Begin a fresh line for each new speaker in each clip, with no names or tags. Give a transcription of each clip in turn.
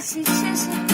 谢谢，谢谢。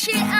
she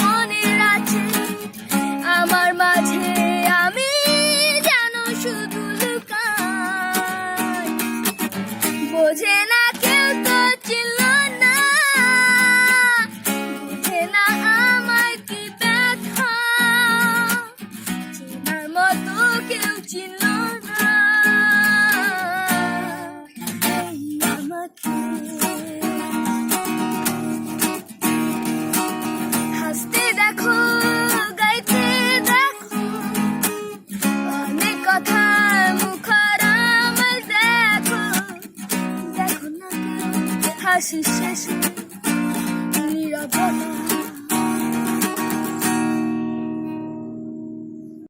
মনে আছে আমার মাঝে আমি যেন শুধু বোঝে না কথার মুখর আমার দেখো। নিরাপদ